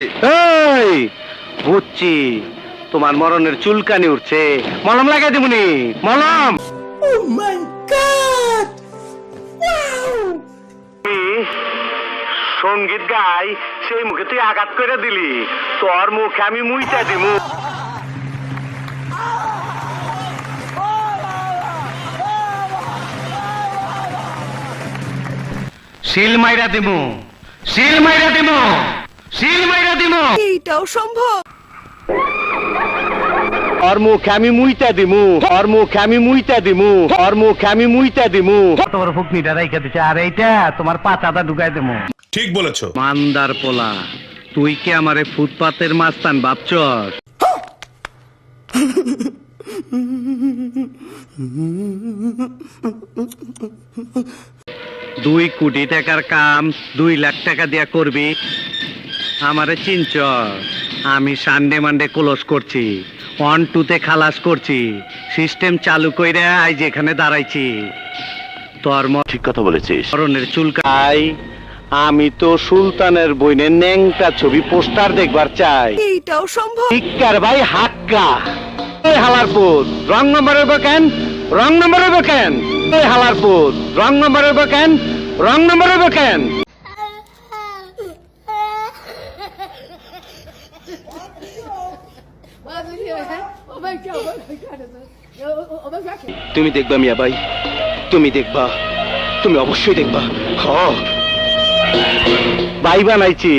এই বুঝছি। তোমার মরণের চুলকানি উঠছে। মলম লাগাই দিবনি মলম। সংগীত গাই সেই মুখে তুই আঘাত করে দিলি। তোর মুখে আমি মুইটা দিমু শিল মাইরা দিমু। শিল মাইরা দিমু শিল মাইরা দিমু। এইটাও সম্ভব। ওর মুখে আমি মুইতা দিমু ওর মুখে আমি মুইতা দিমু ওর মুখে আমি মুইতা দিমু। তোমার ফুকনিটা রাইখা দিছে আর এইটা তোমার পাতাটা ঢুকাই দিমু। ঠিক বলেছ। মান্দার পোলা তুই কি আমারে ফুটপাতের মাস্তান ভাবছস? দুই কোটি টাকার কাম দুই লাখ টাকা দিয়া করবি। আমারে চিনচ আমি সানডে মানডে ক্লোজ করছি। ওয়ান টুতে খালাস করছি। সিস্টেম চালু কইরা আজ এখানে দাঁড়াইছি। তোর ঠিক কথা বলেছিস। মরণের চুলকাই আমি তো সুলতানের বইনের ন্যাংটা ছবি পোস্টার দেখবার চাই। এইটাও সম্ভব। ইক্কার ভাই হাক্কা। এই হালারপুর রং নম্বরের কেন? রং নম্বরের কেন? এই হালারপুর রং নম্বরের কেন? রং নম্বরের কেন? তুমি দেখবা মিয়া ভাই তুমি দেখবা তুমি অবশ্যই দেখবা। হ। ভাই বানাইছি।